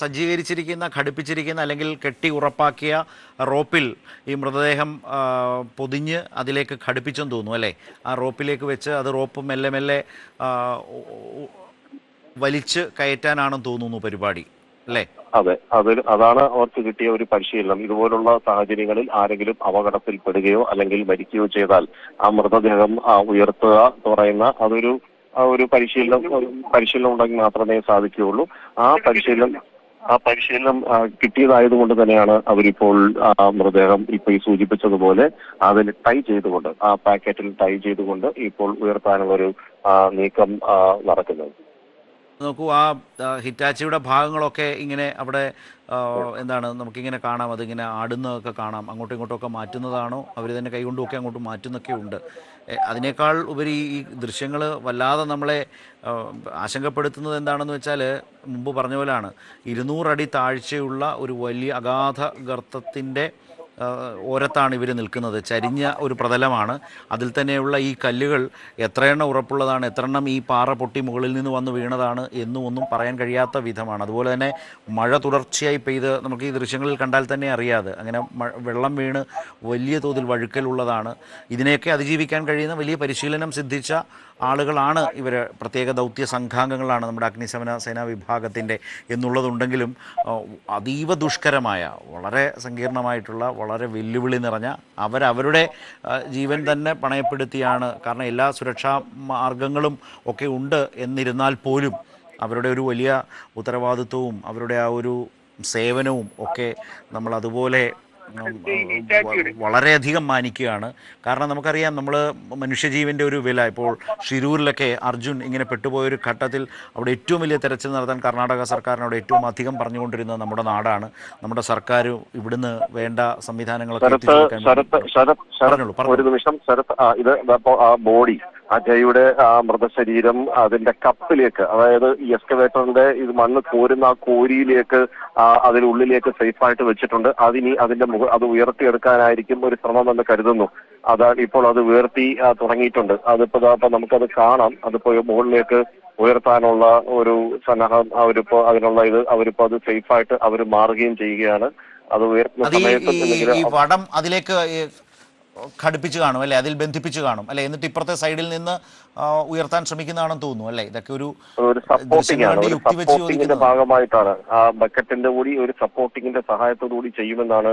സജ്ജീകരിച്ചിരിക്കുന്ന ഘടിപ്പിച്ചിരിക്കുന്ന അല്ലെങ്കിൽ കെട്ടി ഉറപ്പാക്കിയ റോപ്പിൽ ഈ മൃതദേഹം പൊതിഞ്ഞ് അതിലേക്ക് ഘടിപ്പിച്ചെന്ന് തോന്നുന്നു അല്ലേ? ആ റോപ്പിലേക്ക് വെച്ച് അത് റോപ്പ് മെല്ലെ മെല്ലെ വലിച്ച് കയറ്റാനാണെന്ന് തോന്നുന്നു പരിപാടി അല്ലേ? അതെ. അതിൽ അതാണ് അവർക്ക് കിട്ടിയ ഒരു പരിശീലനം. ഇതുപോലുള്ള സാഹചര്യങ്ങളിൽ ആരെങ്കിലും അപകടത്തിൽപ്പെടുകയോ അല്ലെങ്കിൽ മരിക്കുകയോ ചെയ്താൽ ആ മൃതദേഹം ഉയർത്തുക എന്ന് പറയുന്ന അതൊരു ഒരു പരിശീലനം പരിശീലനം ഉണ്ടെങ്കിൽ മാത്രമേ സാധിക്കുകയുള്ളൂ. ആ പരിശീലനം പരിശീലനം ആ, കിട്ടിയതായതുകൊണ്ട് തന്നെയാണ് അവരിപ്പോൾ മൃതദേഹം ഇപ്പൊ ഈ സൂചിപ്പിച്ചതുപോലെ അതിൽ ടൈ ചെയ്തുകൊണ്ട് ആ പാക്കറ്റിൽ ടൈ ചെയ്തുകൊണ്ട് ഇപ്പോൾ ഉയർത്താനുള്ള ഒരു നീക്കം നടക്കുന്നത്. നോക്കൂ ആ ഹിറ്റാച്ചിയുടെ ഭാഗങ്ങളൊക്കെ ഇങ്ങനെ അവിടെ എന്താണ് നമുക്കിങ്ങനെ കാണാം അതിങ്ങനെ ആടുന്നതൊക്കെ കാണാം അങ്ങോട്ടും ഇങ്ങോട്ടും ഒക്കെ മാറ്റുന്നതാണോ? അവർ തന്നെ കൈകൊണ്ടുമൊക്കെ അങ്ങോട്ട് മാറ്റുന്നൊക്കെ ഉണ്ട്. അതിനേക്കാൾ ഉപരി ഈ ദൃശ്യങ്ങൾ വല്ലാതെ നമ്മളെ ആശങ്കപ്പെടുത്തുന്നത് എന്താണെന്ന് വെച്ചാൽ മുമ്പ് പറഞ്ഞ പോലെയാണ്. ഇരുന്നൂറടി താഴ്ചയുള്ള ഒരു വലിയ അഗാധ ഗർത്തത്തിന്റെ ഓരത്താണ് ഇവർ നിൽക്കുന്നത്. ചരിഞ്ഞ ഒരു പ്രതലമാണ്. അതിൽ തന്നെയുള്ള ഈ കല്ലുകൾ എത്രയെണ്ണം ഉറപ്പുള്ളതാണ് എത്രയെണ്ണം ഈ പാറ പൊട്ടി മുകളിൽ നിന്ന് വന്ന് വീണതാണ് എന്നും ഒന്നും പറയാൻ കഴിയാത്ത വിധമാണ്. അതുപോലെ തന്നെ മഴ തുടർച്ചയായി പെയ്ത് നമുക്ക് ഈ ദൃശ്യങ്ങളിൽ കണ്ടാൽ തന്നെ അറിയാതെ. അങ്ങനെ വെള്ളം വീണ് വലിയ തോതിൽ വഴുക്കലുള്ളതാണ്. ഇതിനെയൊക്കെ അതിജീവിക്കാൻ കഴിയുന്ന വലിയ പരിശീലനം സിദ്ധിച്ച ആളുകളാണ് ഇവർ പ്രത്യേക ദൗത്യ സംഘാംഗങ്ങളാണ് നമ്മുടെ അഗ്നിശമന സേനാ വിഭാഗത്തിന്റെ എന്നുള്ളതുണ്ടെങ്കിലും അതീവ ദുഷ്കരമായ വളരെ സങ്കീർണമായിട്ടുള്ള വളരെ വെല്ലുവിളി നിറഞ്ഞ അവരവരുടെ ജീവൻ തന്നെ പണയപ്പെടുത്തിയാണ്. കാരണം എല്ലാ സുരക്ഷാ മാർഗങ്ങളും ഒക്കെ ഉണ്ട് എന്നിരുന്നാൽ പോലും അവരുടെ ഒരു വലിയ ഉത്തരവാദിത്വവും അവരുടെ ആ ഒരു സേവനവും ഒക്കെ നമ്മൾ അതുപോലെ വളരെയധികം മാനിക്കുകയാണ്. കാരണം നമുക്കറിയാം നമ്മൾ മനുഷ്യജീവന്റെ ഒരു വില. ഇപ്പോൾ ഷിരൂരിലൊക്കെ അർജുൻ ഇങ്ങനെ പെട്ടുപോയ ഒരു ഘട്ടത്തിൽ അവിടെ ഏറ്റവും വലിയ തെരച്ചിൽ നടത്താൻ കർണാടക സർക്കാരിനോട് ഏറ്റവും അധികം പറഞ്ഞുകൊണ്ടിരുന്നത് നമ്മുടെ നാടാണ്. നമ്മുടെ സർക്കാർ ഇവിടുന്ന് വേണ്ട സംവിധാനങ്ങളൊക്കെ. ഒരു നിമിഷം ഇത് ബോഡി. ആ ജയുടെ ആ മൃതശരീരം അതിന്റെ കപ്പിലേക്ക് അതായത് ഈ എക്സ്കവേറ്ററിന്റെ ഇത് മണ്ണ് കോരുന്ന ആ കോരിയിലേക്ക് അതിനുള്ളിലേക്ക് സേഫായിട്ട് വെച്ചിട്ടുണ്ട്. അതിനി അതിന്റെ മുഖ അത് ഉയർത്തിയെടുക്കാനായിരിക്കും ഒരു ശ്രമം എന്ന് കരുതുന്നു. അതാണ് ഇപ്പോൾ അത് ഉയർത്തി തുടങ്ങിയിട്ടുണ്ട്. അതിപ്പോ അപ്പൊ നമുക്കത് കാണാം. അതിപ്പോ മുകളിലേക്ക് ഉയർത്താനുള്ള ഒരു സന്നാഹം അവരിപ്പോ അതിനുള്ള ഇത് അവരിപ്പോ അത് സേഫായിട്ട് അവർ മാറുകയും ചെയ്യുകയാണ്. അത് ഉയർത്തുന്ന സമയത്ത് വടം അതിലേക്ക് ഘടിപ്പിച്ച് കാണും അല്ലേ? അതിൽ ബന്ധിപ്പിച്ച് കാണും അല്ലേ? എന്നിട്ട് ഇപ്പുറത്തെ സൈഡിൽ നിന്ന് ഉയർത്താൻ ശ്രമിക്കുന്നതാണെന്ന് തോന്നുന്നു അല്ലേ? ഇതൊക്കെ ഒരു ഒരു സപ്പോർട്ടിംഗ് ആണ്. ഒരു സപ്പോർട്ടിങ്ങിന്റെ ഭാഗമായിട്ടാണ്. ആ ബക്കറ്റിന്റെ കൂടി ഒരു സപ്പോർട്ടിംഗിന്റെ സഹായത്തോടു കൂടി ചെയ്യുമെന്നാണ്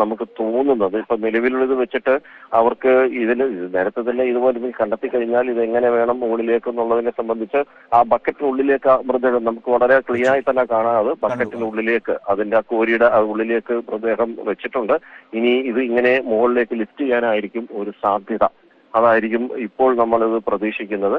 നമുക്ക് തോന്നുന്നത്. ഇപ്പൊ നിലവിലുള്ളത് വെച്ചിട്ട് അവർക്ക് ഇതിന് നേരത്തെ തന്നെ ഇതുപോലെ ഇത് കണ്ടെത്തി കഴിഞ്ഞാൽ ഇത് എങ്ങനെ വേണം മുകളിലേക്ക് എന്നുള്ളതിനെ സംബന്ധിച്ച് ആ ബക്കറ്റിനുള്ളിലേക്ക് മൃതദേഹം നമുക്ക് വളരെ ക്ലിയർ ആയി തന്നെ കാണാതെ ബക്കറ്റിനുള്ളിലേക്ക് അതിന്റെ ആ കോരിയുടെ ആ ഉള്ളിലേക്ക് മൃതദേഹം വെച്ചിട്ടുണ്ട്. ഇനി ഇത് ഇങ്ങനെ മുകളിലേക്ക് ലിഫ്റ്റ് ചെയ്യാനായിരിക്കും ഒരു സാധ്യത. അതായിരിക്കും ഇപ്പോൾ നമ്മളിത് പ്രതീക്ഷിക്കുന്നത്.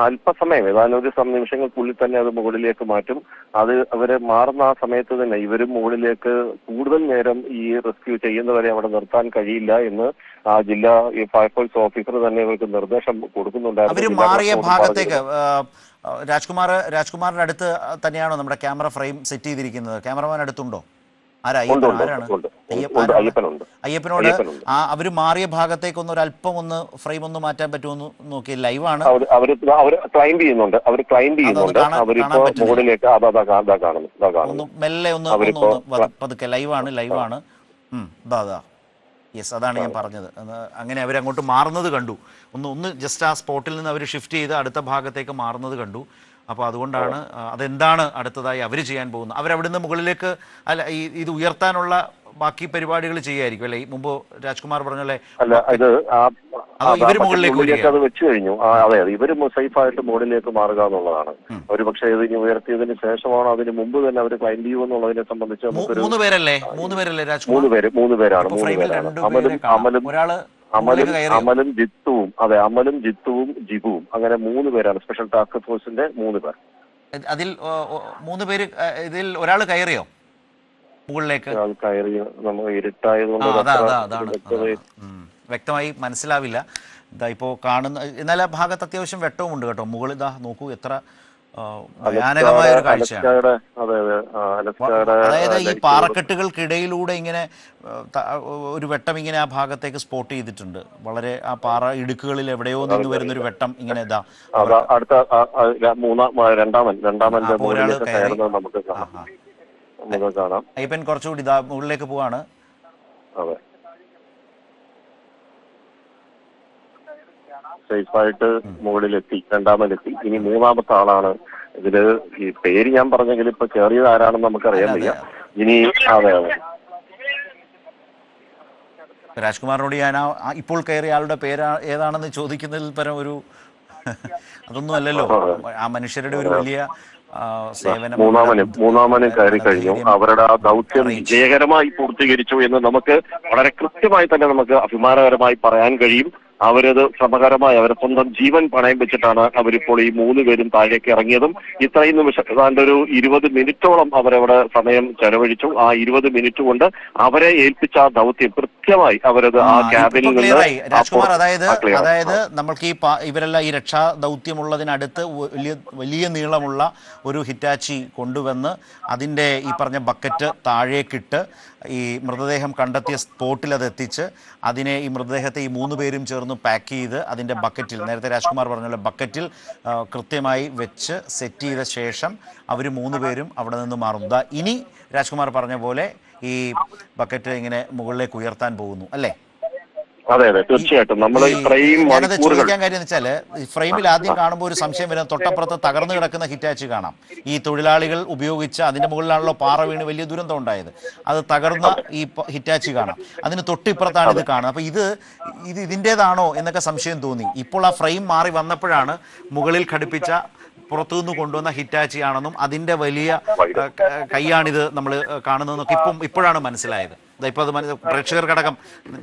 അല്പസമയം ഏതാനും ഒരു നിമിഷങ്ങൾക്കുള്ളിൽ തന്നെ അത് മുകളിലേക്ക് മാറ്റും. അത് അവരെ മാറുന്ന ആ സമയത്ത് തന്നെ ഇവരും മുകളിലേക്ക് കൂടുതൽ നേരം ഈ റെസ്ക്യൂ ചെയ്യുന്നവരെ അവിടെ നിർത്താൻ കഴിയില്ല എന്ന് ആ ജില്ലാ ഈ ഫയർഫോഴ്സ് ഓഫീസർ തന്നെ ഇവർക്ക് നിർദ്ദേശം കൊടുക്കുന്നുണ്ടായിരുന്നു. മാറിയ ഭാഗത്തേക്ക് രാജ്കുമാർ രാജ്കുമാറിന്റെ അടുത്ത് തന്നെയാണോ നമ്മുടെ ക്യാമറ ഫ്രെയിം സെറ്റ് ചെയ്തിരിക്കുന്നത്? ക്യാമറമാൻ അടുത്തുണ്ടോ? അയ്യപ്പനോട്. ആ അവർ മാറിയ ഭാഗത്തേക്ക് ഒന്ന് ഒരു അല്പം ഒന്ന് ഫ്രെയിം ഒന്ന് മാറ്റാൻ പറ്റുമെന്ന് നോക്കി ലൈവാണ് അവർ അവർ ക്ലൈംബ് ചെയ്യുന്നുണ്ട് അവർ ക്ലൈം ചെയ്യുന്നുണ്ട്. മുകളിലേക്ക് ഒന്ന് മെല്ലെ ഒന്ന് പതുക്കെ. ലൈവാണ് ലൈവാണ് ലൈവ് ദാ ദാ യെസ് അതാണ് ഞാൻ പറഞ്ഞത്. അങ്ങനെ അവരങ്ങോട്ട് മാറുന്നത് കണ്ടു. ഒന്ന് ഒന്ന് ജസ്റ്റ് ആ സ്പോട്ടിൽ നിന്ന് അവർ ഷിഫ്റ്റ് ചെയ്ത് അടുത്ത ഭാഗത്തേക്ക് മാറുന്നത് കണ്ടു. അപ്പോൾ അതുകൊണ്ടാണ് അതെന്താണ് അടുത്തതായി അവർ ചെയ്യാൻ പോകുന്നത്? അവരവിടുന്ന് മുകളിലേക്ക് അല്ല ഈ ഇത് ഉയർത്താനുള്ള ബാക്കി പരിപാടികൾ ചെയ്യായിരിക്കും അല്ലെ? മുമ്പ് രാജ്കുമാർ പറഞ്ഞല്ലേ അല്ല ഇത് ഇവർ മുകളിലേക്ക് അത് വെച്ചു കഴിഞ്ഞു. അതെ അതെ ഇവർ സേഫ് ആയിട്ട് മുകളിലേക്ക് മാറുക എന്നുള്ളതാണ്. ഒരു പക്ഷേ ഇത് ഇനി ഉയർത്തിയതിന് ശേഷമാണ് അതിന് മുമ്പ് തന്നെ അവർ ക്ലൈം ചെയ്യുമെന്നുള്ളതിനെ സംബന്ധിച്ച് മൂന്ന് പേരല്ലേ? മൂന്ന് പേരല്ലേ രാജ്കുമാർ? മൂന്ന് പേര് മൂന്ന് പേരാണ് മൂന്ന് പേരാണ്. അമലും അമലും ഒരാൾ അമലും അമലും ജിത്തുവും അതെ അമലും ജിത്തുവും ജിബുവും. അങ്ങനെ മൂന്ന് പേരാണ്. സ്പെഷ്യൽ ടാസ്ക് ഫോഴ്സിന്റെ മൂന്ന് പേർ. അതിൽ മൂന്ന് പേര് ഇതിൽ ഒരാൾ കയറിയോ? മുകളിലേക്ക്. കയറി നമ്മൾ ഇരുട്ടായതുകൊണ്ട്. വ്യക്തമായി മനസ്സിലാവില്ല. ഇതാ ഇപ്പോൾ കാണുന്ന എന്നാൽ ആ ഭാഗത്ത് അത്യാവശ്യം വെട്ടവും ഉണ്ട് കേട്ടോ. മുകളിൽ ഇതാ നോക്കൂ എത്ര ഭയാനകമായ ഒരു കാഴ്ചയാണ്. അതായത് ഈ പാറക്കെട്ടുകൾക്കിടയിലൂടെ ഇങ്ങനെ ഒരു വെട്ടം ഇങ്ങനെ ആ ഭാഗത്തേക്ക് സ്പോട്ട് ചെയ്തിട്ടുണ്ട്. വളരെ ആ പാറ ഇടുക്കുകളിൽ എവിടെയോ നിന്ന് വരുന്ന ഒരു വെട്ടം ഇങ്ങനെ ഇതാ. അടുത്ത രണ്ടാമൻ ഒരാൾ. കയറുന്നത് നമുക്ക് കാണാം. കുറച്ചുകൂടി ഇതാ മുകളിലേക്ക് പോവാണ്. അതെ. സേഫായിട്ട് മുകളിലെത്തി രണ്ടാമതെത്തി. ഇനി മൂന്നാമത്തെ ആളാണ്. ഇതിൽ ഈ പേര് ഞാൻ പറഞ്ഞെങ്കിൽ ഇപ്പൊ കയറിയത് ആരാണെന്ന് നമുക്കറിയാൻ വയ്യ. ഇനി അതെ അതെ. രാജ്കുമാറിനോട് ഞാൻ ഇപ്പോൾ കയറിയ ആളുടെ പേര് ഏതാണെന്ന് ചോദിക്കുന്നതിൽ പരം ഒരു അതൊന്നും അല്ലല്ലോ. ആ മനുഷ്യരുടെ ഒരു വലിയ സേവനം മൂന്നാമനും മൂന്നാമനും കയറി കഴിഞ്ഞു. അവരുടെ ആ ദൗത്യം വിജയകരമായി പൂർത്തീകരിച്ചു എന്ന് നമുക്ക് വളരെ കൃത്യമായി തന്നെ നമുക്ക് അഭിമാനകരമായി പറയാൻ കഴിയും. അവരത് ശ്രമകരമായി അവരെ സ്വന്തം ജീവൻ പണയം വെച്ചിട്ടാണ് അവരിപ്പോൾ ഈ മൂന്ന് പേരും താഴേക്ക് ഇറങ്ങിയതും. ഇത്രയും നിമിഷം ഏതാണ്ട് ഒരു ഇരുപത് മിനിറ്റോളം അവരവിടെ സമയം ചെലവഴിച്ചു. ആ ഇരുപത് മിനിറ്റ് കൊണ്ട് അവരെ ഏൽപ്പിച്ച ആ ദൗത്യം കൃത്യമായി അവരത് ആ ക്യാബിൽ. നിന്ന് രാജ്കുമാർ അതായത് അതായത് നമ്മൾക്ക് ഈ ഇവരെല്ലാം ഈ രക്ഷാ ദൗത്യമുള്ളതിനടുത്ത് വലിയ വലിയ നീളമുള്ള ഒരു ഹിറ്റാച്ചി കൊണ്ടുവന്ന് അതിന്റെ ഈ പറഞ്ഞ ബക്കറ്റ് താഴേക്കിട്ട് ഈ മൃതദേഹം കണ്ടെത്തിയ സ്പോട്ടിൽ അത് എത്തിച്ച് അതിനെ ഈ മൃതദേഹത്തെ ഈ മൂന്ന് പേരും ചേർന്ന് പാക്ക് ചെയ്ത് അതിന്റെ ബക്കറ്റിൽ നേരത്തെ രാജ്കുമാർ പറഞ്ഞല്ലോ ബക്കറ്റിൽ കൃത്യമായി വെച്ച് സെറ്റ് ചെയ്ത ശേഷം അവർ മൂന്ന് പേരും അവിടെ നിന്ന് മാറും ഇനി രാജ്കുമാർ പറഞ്ഞ പോലെ ഈ ബക്കറ്റ് ഇങ്ങനെ മുകളിലേക്ക് ഉയർത്താൻ പോകുന്നു. അല്ലേ? അതെ അതെ തീർച്ചയായിട്ടും. നമ്മൾ ഇത്രയും ഞാനത് മണിക്കൂറുകൾ ചോദിക്കാൻ കാര്യം വെച്ചാൽ ഈ ഫ്രെയിമിൽ ആദ്യം കാണുമ്പോൾ ഒരു സംശയം വരുന്നത് തൊട്ടപ്പുറത്ത് തകർന്നു കിടക്കുന്ന ഹിറ്റാച്ച് കാണാം. ഈ തൊഴിലാളികൾ ഉപയോഗിച്ച അതിന്റെ മുകളിലാണല്ലോ പാറ വീണ് വലിയ ദുരന്തം ഉണ്ടായത്. അത് തകർന്ന ഈ പ- ഹിറ്റാച്ച് കാണാം. അതിന് തൊട്ടിപ്പുറത്താണ് ഇത് കാണുന്നത്. അപ്പൊ ഇത് ഇത് ഇതിന്റെതാണോ എന്നൊക്കെ സംശയം തോന്നി. ഇപ്പോൾ ആ ഫ്രെയിം മാറി വന്നപ്പോഴാണ് മുകളിൽ ഘടിപ്പിച്ച പുറത്തുനിന്ന് കൊണ്ടുവന്ന ഹിറ്റാച്ചി ആണെന്നും അതിന്റെ വലിയ ഏഹ്, ക- കൈയാണിത് നമ്മൾ കാണുന്നതെന്നൊക്കെ ഇപ്പം ഇപ്പോഴാണ് മനസ്സിലായത്. ഇപ്പോൾ അത് പ്രേക്ഷകർക്കടക്കം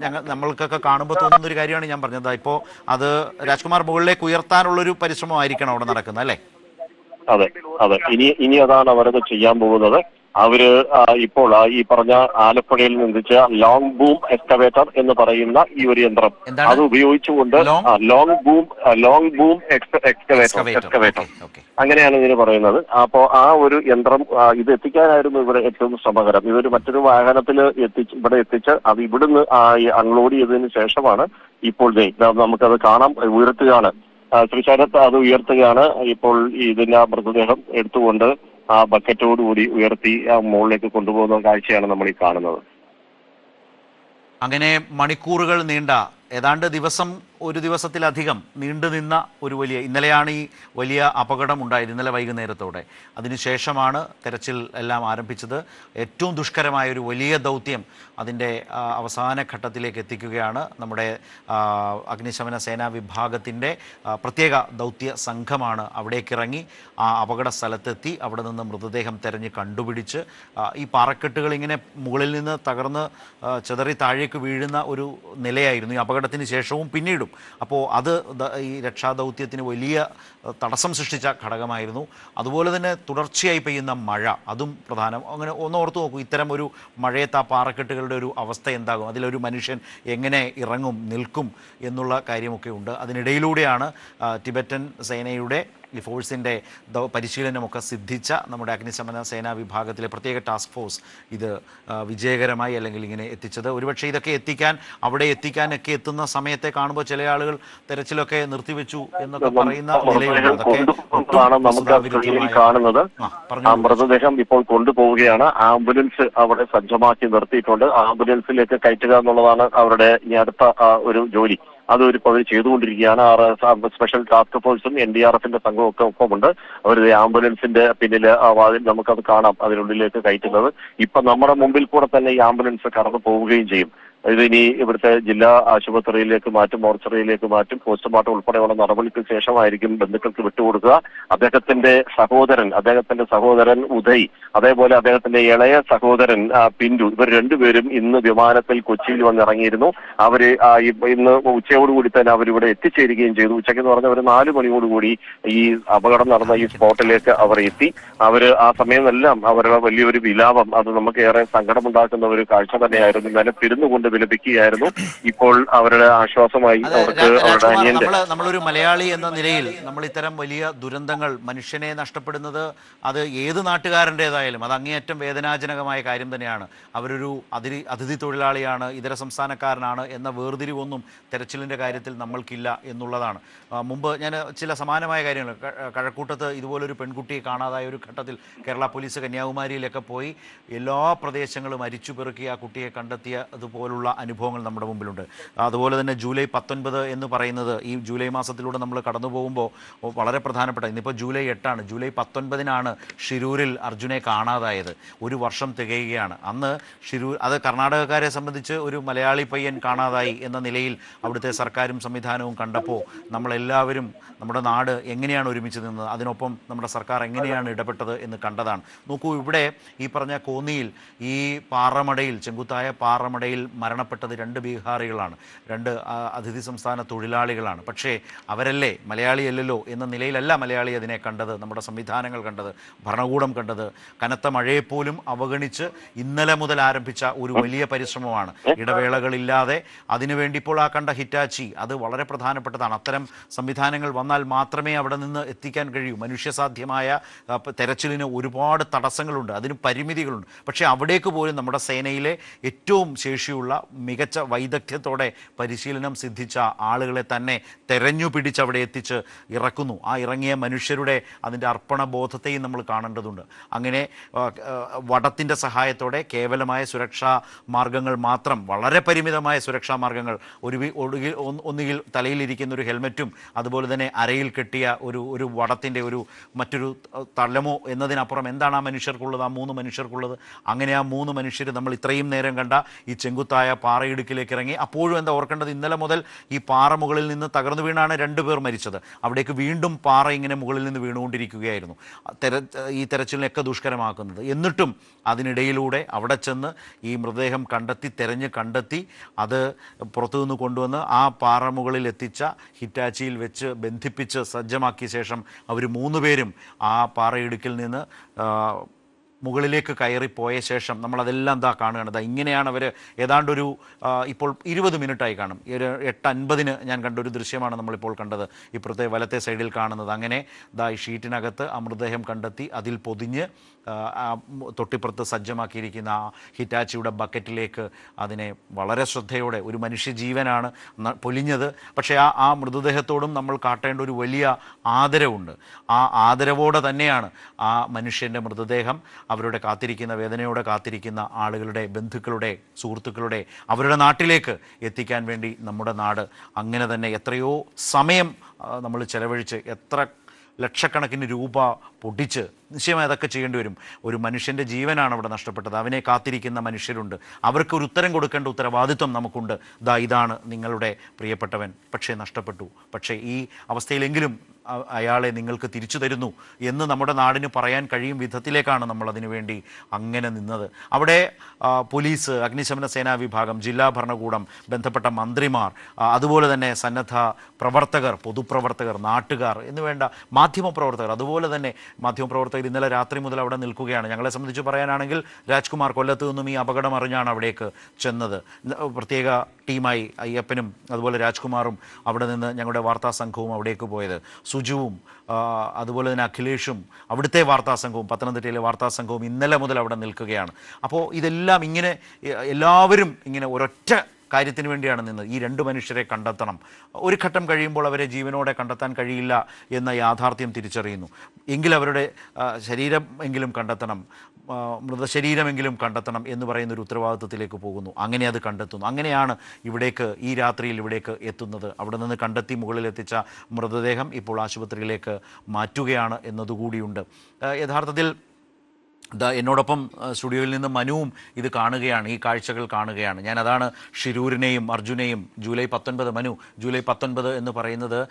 ഞങ്ങൾ നമ്മൾക്കൊക്കെ കാണുമ്പോൾ തോന്നുന്ന ഒരു കാര്യമാണ് ഞാൻ പറഞ്ഞത്. ഇപ്പോൾ അത് രാജ്കുമാർ മുകളിലേക്ക് ഉയർത്താനുള്ളൊരു പരിശ്രമമായിരിക്കണം അവിടെ നടക്കുന്നത് അല്ലേ? അതെ അതെ. ഇനി ഇനി അതാണ് അവരത് ചെയ്യാൻ പോകുന്നത്. അവർ ഇപ്പോൾ ഈ പറഞ്ഞ ആലപ്പുഴയിൽ നിന്നിച്ച ലോങ് ബൂം എക്സ്കവേറ്റർ എന്ന് പറയുന്ന ഈ ഒരു യന്ത്രം. അത് ഉപയോഗിച്ചുകൊണ്ട്? Long boom long boom excavator excavator. അങ്ങനെയാണ് ഇതിന് പറയുന്നത്. അപ്പോ ആ ഒരു യന്ത്രം ഇത് എത്തിക്കാനായിരുന്നു ഇവിടെ ഏറ്റവും ശ്രമകരം. ഇതൊരു മറ്റൊരു വാഹനത്തിൽ എത്തിച്ച് ഇവിടെ എത്തിച്ച് അത് ഇവിടുന്ന് അൺലോഡ് ചെയ്തതിന് ശേഷമാണ് ഇപ്പോൾ നമുക്കത് കാണാം. ഉയർത്തുകയാണ്. ശ്രീശാരത്ത് അത് ഉയർത്തുകയാണ്. ഇപ്പോൾ ഇതിന്റെ മൃതദേഹം എടുത്തുകൊണ്ട് ആ ബക്കറ്റോടുകൂടി ഉയർത്തി ആ മുകളിലേക്ക് കൊണ്ടുപോകുന്ന കാഴ്ചയാണ് നമ്മൾ ഈ കാണുന്നത്. അങ്ങനെ മണിക്കൂറുകൾ നീണ്ട ഏതാണ്ട് ദിവസം ഒരു ദിവസത്തിലധികം നീണ്ടു നിന്ന ഒരു വലിയ ഇന്നലെയാണ് ഈ വലിയ അപകടം ഉണ്ടായത് ഇന്നലെ വൈകുന്നേരത്തോടെ. അതിനുശേഷമാണ് തെരച്ചിൽ എല്ലാം ആരംഭിച്ചത്. ഏറ്റവും ദുഷ്കരമായ ഒരു വലിയ ദൗത്യം അതിന്റെ അവസാന ഘട്ടത്തിലേക്ക് എത്തിക്കുകയാണ് നമ്മുടെ അഗ്നിശമന സേനാ വിഭാഗത്തിന്റെ പ്രത്യേക ദൗത്യ സംഘമാണ് അവിടേക്ക് ഇറങ്ങി ആ അപകട സ്ഥലത്തെത്തി അവിടെ നിന്ന് മൃതദേഹം തെരഞ്ഞ് കണ്ടുപിടിച്ച് ഈ പാറക്കെട്ടുകൾ ഇങ്ങനെ മുകളിൽ നിന്ന് തകർന്ന് ചെതറി താഴേക്ക് വീഴുന്ന ഒരു നിലയായിരുന്നു ഈ അപകടത്തിന് ശേഷവും പിന്നീടും. അപ്പോൾ അത് ഈ രക്ഷാദൗത്യത്തിന് വലിയ തടസ്സം സൃഷ്ടിച്ച ഘടകമായിരുന്നു. അതുപോലെ തന്നെ തുടർച്ചയായി പെയ്യുന്ന മഴ അതും പ്രധാനം. അങ്ങനെ ഒന്ന് ഓർത്ത് നോക്കൂ ഇത്തരം ഒരു മഴയത്ത് ആ പാറക്കെട്ടുകളുടെ ഒരു അവസ്ഥ എന്താകും? അതിലൊരു മനുഷ്യൻ എങ്ങനെ ഇറങ്ങും നിൽക്കും എന്നുള്ള കാര്യമൊക്കെ ഉണ്ട്. അതിനിടയിലൂടെയാണ് ടിബറ്റൻ സേനയുടെ ഈ ഫോഴ്സിന്റെ പരിശീലനമൊക്കെ സിദ്ധിച്ച നമ്മുടെ അഗ്നിശമന സേനാ വിഭാഗത്തിലെ പ്രത്യേക ടാസ്ക് ഫോഴ്സ് ഇത് വിജയകരമായി അല്ലെങ്കിൽ ഇങ്ങനെ എത്തിച്ചത്. ഒരുപക്ഷെ ഇതൊക്കെ എത്തിക്കാൻ അവിടെ എത്തിക്കാനൊക്കെ എത്തുന്ന സമയത്തെ കാണുമ്പോൾ ചില ആളുകൾ തെരച്ചിലൊക്കെ നിർത്തിവെച്ചു എന്നൊക്കെ പറയുന്ന കാണുന്നത്. ആ മൃതദേഹം ഇപ്പോൾ കൊണ്ടുപോവുകയാണ്. ആംബുലൻസ് അവിടെ സജ്ജമാക്കി നിർത്തിയിട്ടുണ്ട്. ആംബുലൻസിലേക്ക് കയറ്റുക എന്നുള്ളതാണ് അവരുടെ ഇനി അടുത്ത ഒരു ജോലി. അത് ഒരു അവർ ചെയ്തുകൊണ്ടിരിക്കുകയാണ്. ആർ സ്പെഷ്യൽ ടാസ്ക് ഫോഴ്സും എൻ ഡി ആർ എഫിന്റെ സംഘവും ഒക്കെ ഒപ്പമുണ്ട്. അവർ ആംബുലൻസിന്റെ പിന്നിൽ വാതിൽ നമുക്കത് കാണാം. അതിനുള്ളിലേക്ക് കയറ്റുന്നത്. ഇപ്പൊ നമ്മുടെ മുമ്പിൽ കൂടെ തന്നെ ഈ ആംബുലൻസ് കടന്നു പോവുകയും ചെയ്യും. ഇതിനി ഇവിടുത്തെ ജില്ലാ ആശുപത്രിയിലേക്ക് മാറ്റും മോർച്ചറിയിലേക്ക് മാറ്റും പോസ്റ്റ്മോർട്ടം ഉൾപ്പെടെയുള്ള നടപടിക്ക് ശേഷമായിരിക്കും ബന്ധുക്കൾക്ക് വിട്ടുകൊടുക്കുക. അദ്ദേഹത്തിന്റെ സഹോദരൻ അദ്ദേഹത്തിന്റെ സഹോദരൻ ഉദയ് അതേപോലെ അദ്ദേഹത്തിന്റെ ഇളയ സഹോദരൻ പിന്തു ഇവർ രണ്ടുപേരും ഇന്ന് വിമാനത്തിൽ കൊച്ചിയിൽ വന്നിറങ്ങിയിരുന്നു. ഇപ്പ- ഇന്ന് ഉച്ചയോടുകൂടി തന്നെ അവരിവിടെ എത്തിച്ചേരുകയും ചെയ്തു. ഉച്ചയ്ക്ക് എന്ന് പറഞ്ഞ അവർ നാല് മണിയോടുകൂടി ഈ അപകടം നടന്ന ഈ സ്പോട്ടിലേക്ക് അവർ എത്തി. അവർ ആ സമയമെല്ലാം അവരുടെ വലിയൊരു വിലാപം അത് നമുക്ക് ഏറെ സങ്കടമുണ്ടാക്കുന്ന ഒരു കാഴ്ച തന്നെയായിരുന്നു. നിലത്തിരുന്നു കൊണ്ട് വിലപിക്കുകയായിരുന്നു ഇപ്പോൾ അവരുടെ ആശ്വാസമായി അവർക്ക് അവരുടെ അനിയന്റെ നമ്മളൊരു മലയാളി എന്ന നിലയിൽ നമ്മൾ ഇത്തരം വലിയ ദുരന്തങ്ങൾ മനുഷ്യനെ നഷ്ടപ്പെടുന്നത് അത് ഏത് നാട്ടുകാരന്റെതായാലും അത് അങ്ങേയറ്റം വേദനാജനകമായ കാര്യം തന്നെയാണ്. അവരൊരു അതിഥി അതിഥി തൊഴിലാളിയാണ് ഇതര സംസ്ഥാനക്കാരനാണ് എന്ന വേർതിരിവൊന്നും തെരച്ചിലിന്റെ കാര്യത്തിൽ നമ്മൾക്കില്ല എന്നുള്ളതാണ്. മുമ്പ് ഞാൻ ചില സമാനമായ കാര്യങ്ങൾ കഴക്കൂട്ടത്ത് ഇതുപോലൊരു പെൺകുട്ടിയെ കാണാതായ ഒരു ഘട്ടത്തിൽ കേരള പോലീസ് കന്യാകുമാരിയിലൊക്കെ പോയി എല്ലാ പ്രദേശങ്ങളും അരിച്ചു പെറുക്കി ആ കുട്ടിയെ കണ്ടെത്തിയ അതുപോലുള്ള അനുഭവങ്ങൾ നമ്മുടെ മുമ്പിലുണ്ട്. അതുപോലെ തന്നെ ജൂലൈ പത്തൊൻപത് എന്ന് പറയുന്നത് ഈ ജൂലൈ മാസത്തിലൂടെ നമ്മൾ കടന്നു പോകുമ്പോൾ വളരെ പ്രധാനപ്പെട്ട ഇന്നിപ്പോൾ ജൂലൈ എട്ടാണ് ജൂലൈ പത്തൊൻപതിനാണ് ഷിരൂരിൽ അർജുനെ കാണാതായത്. ഒരു വർഷം തികയുകയാണ്. അന്ന് ഷിരൂർ അത് കർണാടകക്കാരെ സംബന്ധിച്ച് ഒരു മലയാളി പയ്യൻ കാണാതായി എന്ന നിലയിൽ അവിടുത്തെ സർക്കാരും സംവിധാനവും കണ്ടപ്പോൾ നമ്മളെല്ലാവരും നമ്മുടെ നാട് എങ്ങനെയാണ് ഒരുമിച്ച് നിന്നത് അതിനൊപ്പം നമ്മുടെ സർക്കാർ എങ്ങനെയാണ് ഇടപെട്ടത് എന്ന് കണ്ടതാണ്. നോക്കൂ ഇവിടെ ഈ പറഞ്ഞ കോന്നിയിൽ ഈ പാറമടയിൽ ചെങ്കുത്തായ പാറമടയിൽ മരണപ്പെട്ടത് രണ്ട് ബീഹാറികളാണ്. രണ്ട് അതിഥി സംസ്ഥാന തൊഴിലാളികളാണ്. പക്ഷേ അവരല്ലേ മലയാളിയല്ലല്ലോ എന്ന നിലയിലല്ല മലയാളി അതിനെ കണ്ടത് നമ്മുടെ സംവിധാനങ്ങൾ കണ്ടത് ഭരണകൂടം കണ്ടത്. കനത്ത മഴയെപ്പോലും അവഗണിച്ച് ഇന്നലെ മുതൽ ആരംഭിച്ച ഒരു വലിയ പരിശ്രമമാണ്. ഇടവേളകളില്ലാതെ അതിനുവേണ്ടി ഇപ്പോൾ ആ കണ്ട ഹിറ്റാച്ചി അത് വളരെ പ്രധാനപ്പെട്ടതാണ്. അത്തരം സംവിധാനങ്ങൾ വന്നാൽ മാത്രമേ അവിടെ നിന്ന് എത്തിക്കാൻ കഴിയൂ. മനുഷ്യസാധ്യമായ തെരച്ചിലിന് ഒരുപാട് തടസ്സങ്ങളുണ്ട് അതിന് പരിമിതികളുണ്ട്. പക്ഷേ അവിടേക്ക് പോലും നമ്മുടെ സേനയിലെ ഏറ്റവും ശേഷിയുള്ള മികച്ച വൈദഗ്ധ്യത്തോടെ പരിശീലനം സിദ്ധിച്ച ആളുകളെ തന്നെ തെരഞ്ഞു പിടിച്ച് അവിടെ എത്തിച്ച് ഇറക്കുന്നു. ആ ഇറങ്ങിയ മനുഷ്യരുടെ അതിന്റെ അർപ്പണ ബോധത്തെയും നമ്മൾ കാണേണ്ടതുണ്ട്. അങ്ങനെ വടത്തിന്റെ സഹായത്തോടെ കേവലമായ സുരക്ഷാ മാർഗങ്ങൾ മാത്രം വളരെ പരിമിതമായ സുരക്ഷാ മാർഗങ്ങൾ ഒരു ഒടുകിൽ ഒന്ന് ഒന്നുകിൽ തലയിലിരിക്കുന്ന ഒരു ഹെൽമറ്റും അതുപോലെ തന്നെ അരയിൽ കെട്ടിയ ഒരു ഒരു വടത്തിന്റെ ഒരു മറ്റൊരു തലമോ എന്നതിനപ്പുറം എന്താണ് ആ മനുഷ്യർക്കുള്ളത് ആ മൂന്ന് മനുഷ്യർക്കുള്ളത്? അങ്ങനെ ആ മൂന്ന് മനുഷ്യർ നമ്മൾ ഇത്രയും നേരം കണ്ട ഈ ചെങ്കുത്തായ പാറയിടുക്കിലേക്ക് ഇറങ്ങി അപ്പോഴും എന്താ ഓർക്കേണ്ടത്? ഇന്നലെ മുതൽ ഈ പാറ മുകളിൽ നിന്ന് തകർന്നു വീണാണ് രണ്ട് പേർ മരിച്ചത്. അവിടേക്ക് വീണ്ടും പാറ ഇങ്ങനെ മുകളിൽ നിന്ന് വീണുകൊണ്ടിരിക്കുകയായിരുന്നു. തെര ഈ തെരച്ചിലിനൊക്കെ ദുഷ്കരമാക്കുന്നത്. എന്നിട്ടും അതിനിടയിലൂടെ അവിടെ ചെന്ന് ഈ മൃതദേഹം കണ്ടെത്തി തെരഞ്ഞ് കണ്ടെത്തി അത് പുറത്തുനിന്ന് കൊണ്ടുവന്ന് ആ പാറ മുകളിൽ എത്തിച്ച ഹിറ്റാച്ചിയിൽ വെച്ച് ബന്ധിപ്പിച്ച് സജ്ജമാക്കിയ ശേഷം അവർ മൂന്ന് പേരും ആ പാറയിടുക്കിൽ നിന്ന് മുകളിലേക്ക് കയറിപ്പോയ ശേഷം നമ്മളതെല്ലാം ദാ കാണുകയാണ്. ദാ ഇങ്ങനെയാണ് അവർ ഏതാണ്ടൊരു ഇപ്പോൾ ഇരുപത് മിനിറ്റായി കാണും. ഒരു എട്ട് അൻപതിന് ഞാൻ കണ്ട ഒരു ദൃശ്യമാണ് നമ്മളിപ്പോൾ കണ്ടത്. ഇപ്പുറത്തെ വലത്തെ സൈഡിൽ കാണുന്നത്. അങ്ങനെ ദാ ഈ ഷീറ്റിനകത്ത് അമൃതദേഹം മൃതദേഹം കണ്ടെത്തി അതിൽ പൊതിഞ്ഞ് തൊട്ടിപ്പുറത്ത് സജ്ജമാക്കിയിരിക്കുന്ന ആ ഹിറ്റാച്ചിയുടെ ബക്കറ്റിലേക്ക് അതിനെ വളരെ ശ്രദ്ധയോടെ ഒരു മനുഷ്യജീവനാണ് പൊലിഞ്ഞത്. പക്ഷേ ആ ആ മൃതദേഹത്തോടും നമ്മൾ കാട്ടേണ്ട ഒരു വലിയ ആദരവുണ്ട്. ആ ആദരവോടെ തന്നെയാണ് ആ മനുഷ്യന്റെ മൃതദേഹം. അവരുടെ കാത്തിരിക്കുന്ന വേദനയോടെ കാത്തിരിക്കുന്ന ആളുകളുടെ ബന്ധുക്കളുടെ സുഹൃത്തുക്കളുടെ അവരുടെ നാട്ടിലേക്ക് എത്തിക്കാൻ വേണ്ടി നമ്മുടെ നാട് അങ്ങനെ തന്നെ എത്രയോ സമയം നമ്മൾ ചെലവഴിച്ച് എത്ര ലക്ഷക്കണക്കിന് രൂപ പൊടിച്ച് നിശ്ചയമായി അതൊക്കെ ചെയ്യേണ്ടി വരും. ഒരു മനുഷ്യന്റെ ജീവനാണ് അവിടെ നഷ്ടപ്പെട്ടത്. അവനെ കാത്തിരിക്കുന്ന മനുഷ്യരുണ്ട്. അവർക്ക് ഒരു ഉത്തരം കൊടുക്കേണ്ട ഉത്തരവാദിത്വം നമുക്കുണ്ട്. ദാ ഇതാണ് നിങ്ങളുടെ പ്രിയപ്പെട്ടവൻ. പക്ഷേ നഷ്ടപ്പെട്ടു. പക്ഷേ ഈ അവസ്ഥയിലെങ്കിലും അയാളെ നിങ്ങൾക്ക് തിരിച്ചു തരുന്നു എന്ന് നമ്മുടെ നാടിന് പറയാൻ കഴിയും വിധത്തിലേക്കാണ് നമ്മൾ അതിനുവേണ്ടി അങ്ങനെ നിന്നത്. അവിടെ പോലീസ് അഗ്നിശമന സേനാ വിഭാഗം ജില്ലാ ഭരണകൂടം ബന്ധപ്പെട്ട മന്ത്രിമാർ അതുപോലെ തന്നെ സന്നദ്ധ പ്രവർത്തകർ പൊതുപ്രവർത്തകർ നാട്ടുകാർ എന്നുവേണ്ട മാധ്യമപ്രവർത്തകർ അതുപോലെ തന്നെ മാധ്യമപ്രവർത്തകർ ഇന്നലെ രാത്രി മുതൽ അവിടെ നിൽക്കുകയാണ്. ഞങ്ങളെ സംബന്ധിച്ച് പറയാനാണെങ്കിൽ രാജ്കുമാർ കൊല്ലത്ത് നിന്നും ഈ അപകടം അറിഞ്ഞാണ് അവിടേക്ക് ചെന്നത്. പ്രത്യേക ടീമായി അയ്യപ്പനും അതുപോലെ രാജ്കുമാറും അവിടെ നിന്ന് ഞങ്ങളുടെ വാർത്താ സംഘവും അവിടേക്ക് പോയത്. സുജുവും അതുപോലെ തന്നെ അഖിലേഷും അവിടുത്തെ വാർത്താ സംഘവും പത്തനംതിട്ടയിലെ വാർത്താ സംഘവും ഇന്നലെ മുതൽ അവിടെ നിൽക്കുകയാണ്. അപ്പോൾ ഇതെല്ലാം ഇങ്ങനെ എല്ലാവരും ഇങ്ങനെ ഒരൊറ്റ കാര്യത്തിന് വേണ്ടിയാണ് നിന്നത്. ഈ രണ്ട് മനുഷ്യരെ കണ്ടെത്തണം. ഒരു ഘട്ടം കഴിയുമ്പോൾ അവരെ ജീവനോടെ കണ്ടെത്താൻ കഴിയില്ല എന്ന യാഥാർത്ഥ്യം തിരിച്ചറിയുന്നു. എങ്കിൽ അവരുടെ ശരീരം എങ്കിലും കണ്ടെത്തണം. മൃതശരീരമെങ്കിലും കണ്ടെത്തണം എന്ന് പറയുന്ന ഒരു ഉത്തരവാദിത്വത്തിലേക്ക് പോകുന്നു. അങ്ങനെ അത് കണ്ടെത്തുന്നു. അങ്ങനെയാണ് ഇവിടേക്ക് ഈ രാത്രിയിൽ ഇവിടേക്ക് എത്തുന്നത്. അവിടെ നിന്ന് കണ്ടെത്തി മുകളിലെത്തിച്ച മൃതദേഹം ഇപ്പോൾ ആശുപത്രിയിലേക്ക് മാറ്റുകയാണ് എന്നതുകൂടിയുണ്ട്. യഥാർത്ഥത്തിൽ എന്നോടൊപ്പം സ്റ്റുഡിയോയിൽ നിന്ന് മനുവും ഇത് കാണുകയാണ് ഈ കാഴ്ചകൾ കാണുകയാണ്. ഞാൻ അതാണ് ഷിരൂരിനെയും അർജുനെയും ജൂലൈ പത്തൊൻപത് മനു ജൂലൈ പത്തൊൻപത് എന്ന് പറയുന്നത്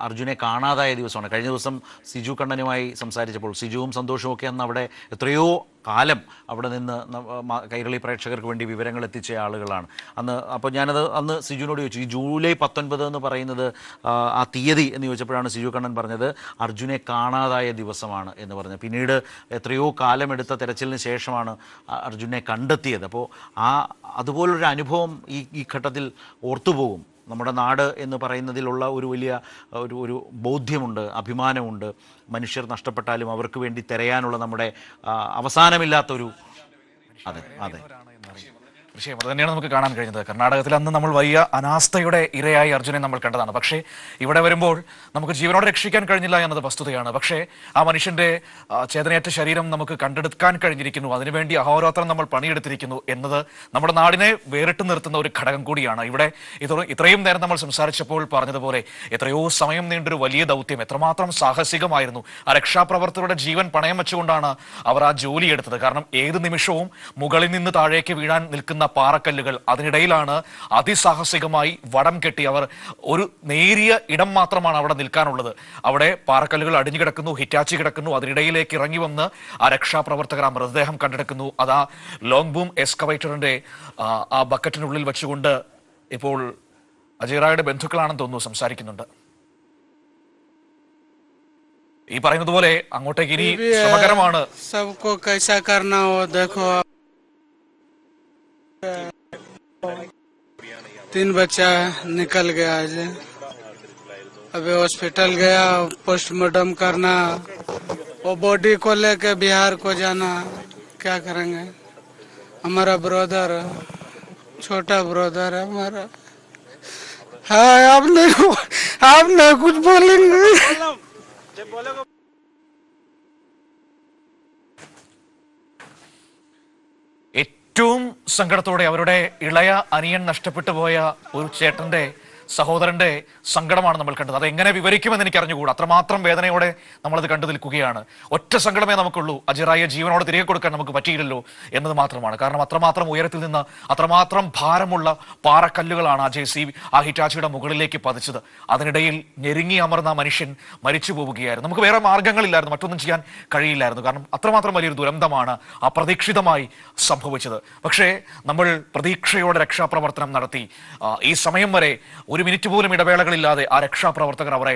അർജുനെ കാണാതായ ദിവസമാണ്. കഴിഞ്ഞ ദിവസം സിജു കണ്ണനുമായി സംസാരിച്ചപ്പോൾ സിജുവും സന്തോഷവും ഒക്കെ അന്ന് അവിടെ എത്രയോ കാലം അവിടെ നിന്ന് കൈരളി പ്രേക്ഷകർക്ക് വേണ്ടി വിവരങ്ങൾ എത്തിച്ച ആളുകളാണ്. അന്ന് അപ്പോൾ ഞാനത് അന്ന് സിജുവിനോട് ചോദിച്ചു ഈ ജൂലൈ പത്തൊൻപത് എന്ന് പറയുന്നത് ആ, തീയതി എന്ന് ചോദിച്ചപ്പോഴാണ് സിജു കണ്ണൻ പറഞ്ഞത് അർജുനെ കാണാതായ ദിവസമാണ് എന്ന് പറഞ്ഞത്. പിന്നീട് എത്രയോ കാലമെടുത്ത തെരച്ചിലിന് ശേഷമാണ് അർജുനെ കണ്ടെത്തിയത്. അപ്പോൾ ആ അതുപോലൊരു അനുഭവം ഈ ഈ ഘട്ടത്തിൽ ഓർത്തുപോകും. നമ്മുടെ നാട് എന്ന് പറയുന്നതിലുള്ള ഒരു വലിയ ഒരു ഒരു ബോധ്യമുണ്ട് അഭിമാനമുണ്ട്. മനുഷ്യർ നഷ്ടപ്പെട്ടാലും അവർക്ക് വേണ്ടി തിരയാനുള്ള നമ്മുടെ അവസാനമില്ലാത്തൊരു അതെ അതെ. തീർച്ചയായും അത് തന്നെയാണ് നമുക്ക് കാണാൻ കഴിഞ്ഞത്. കർണാടകത്തിൽ അന്ന് നമ്മൾ വലിയ അനാസ്ഥയുടെ ഇരയായി അർജുനെ നമ്മൾ കണ്ടതാണ്. പക്ഷേ ഇവിടെ വരുമ്പോൾ നമുക്ക് ജീവനോടെ രക്ഷിക്കാൻ കഴിഞ്ഞില്ല എന്നത് വസ്തുതയാണ്. പക്ഷേ ആ മനുഷ്യന്റെ ചേതനയേറ്റ ശരീരം നമുക്ക് കണ്ടെടുക്കാൻ കഴിഞ്ഞിരിക്കുന്നു. അതിനുവേണ്ടി അഹോരാത്രം നമ്മൾ പണിയെടുത്തിരിക്കുന്നു എന്നത് നമ്മുടെ നാടിനെ വേറിട്ട് നിർത്തുന്ന ഒരു ഘടകം കൂടിയാണ്. ഇവിടെ ഇത് ഇത്രയും നേരം നമ്മൾ സംസാരിച്ചപ്പോൾ പറഞ്ഞതുപോലെ എത്രയോ സമയം നീണ്ടൊരു വലിയ ദൗത്യം എത്രമാത്രം സാഹസികമായിരുന്നു. ആ രക്ഷാപ്രവർത്തകരുടെ ജീവൻ പണയം വെച്ചുകൊണ്ടാണ് അവർ ആ ജോലി എടുത്തത്. കാരണം ഏത് നിമിഷവും മുകളിൽ നിന്ന് താഴേക്ക് വീഴാൻ നിൽക്കുന്ന പാറക്കല്ലുകൾ അതിനിടയിലാണ് അതിസാഹസികമായി വടം കെട്ടി അവർ ഒരു നേരിയ ഇടം മാത്രമാണ് അവിടെ നിൽക്കാനുള്ളത്. അവിടെ പാറക്കല്ലുകൾ അടിഞ്ഞു കിടക്കുന്നു ഹിറ്റാച്ചി കിടക്കുന്നു അതിനിടയിലേക്ക് ഇറങ്ങി വന്ന് ആ രക്ഷാപ്രവർത്തകർ ആ മൃതദേഹം കണ്ടെടുക്കുന്നു. അതാ ലോങ് ബൂം എക്സ്കവേറ്ററിന്റെ ആ, ബക്കറ്റിനുള്ളിൽ വെച്ചുകൊണ്ട് ഇപ്പോൾ അജയറായുടെ ബന്ധുക്കളാണെന്ന് തോന്നുന്നു സംസാരിക്കുന്നുണ്ട്. ഈ പറയുന്നത് പോലെ അങ്ങോട്ടേക്ക് ഇനി। ശ്രമകരമാണ്. तीन बच्चा निकल गया आज अभी हॉस्पिटल गया पोस्टमार्टम करना वो बॉडी को लेके बिहार को जाना क्या करेंगे हमारा ब्रदर छोटा ब्रदर है हमारा हाँ आप नहीं आप नहीं कुछ बोलेंगे ഏറ്റവും സങ്കടത്തോടെ അവരുടെ ഇളയ അനിയൻ നഷ്ടപ്പെട്ടു പോയ ഒരു ചേട്ടന്റെ സഹോദരന്റെ സങ്കടമാണ് നമ്മൾ കണ്ടത്. അത് എങ്ങനെ വിവരിക്കുമെന്ന് എനിക്ക് അറിഞ്ഞുകൂടാ അത്രമാത്രം വേദനയോടെ നമ്മളത് കണ്ടു നിൽക്കുകയാണ്. ഒറ്റ സങ്കടമേ നമുക്കുള്ളൂ. അജിറായ ജീവനോട് തിരികെ കൊടുക്കാൻ നമുക്ക് പറ്റിയില്ലല്ലോ എന്നത് മാത്രമാണ്. കാരണം അത്രമാത്രം ഉയരത്തിൽ നിന്ന് അത്രമാത്രം ഭാരമുള്ള പാറക്കല്ലുകളാണ് ജെ സി ആ ഹിറ്റാച്ചിയുടെ മുകളിലേക്ക് പതിച്ചത്. അതിനിടയിൽ ഞെരുങ്ങി അമർന്ന മനുഷ്യൻ മരിച്ചു പോവുകയായിരുന്നു. നമുക്ക് വേറെ മാർഗങ്ങളില്ലായിരുന്നു. മറ്റൊന്നും ചെയ്യാൻ കഴിയില്ലായിരുന്നു. കാരണം അത്രമാത്രം വലിയൊരു ദുരന്തമാണ് അപ്രതീക്ഷിതമായി സംഭവിച്ചത്. പക്ഷേ നമ്മൾ പ്രതീക്ഷയോടെ രക്ഷാപ്രവർത്തനം നടത്തി. ഈ സമയം വരെ ഒരു മിനിറ്റ് പോലും ഇടവേളകളില്ലാതെ ആ രക്ഷാപ്രവർത്തകർ അവരെ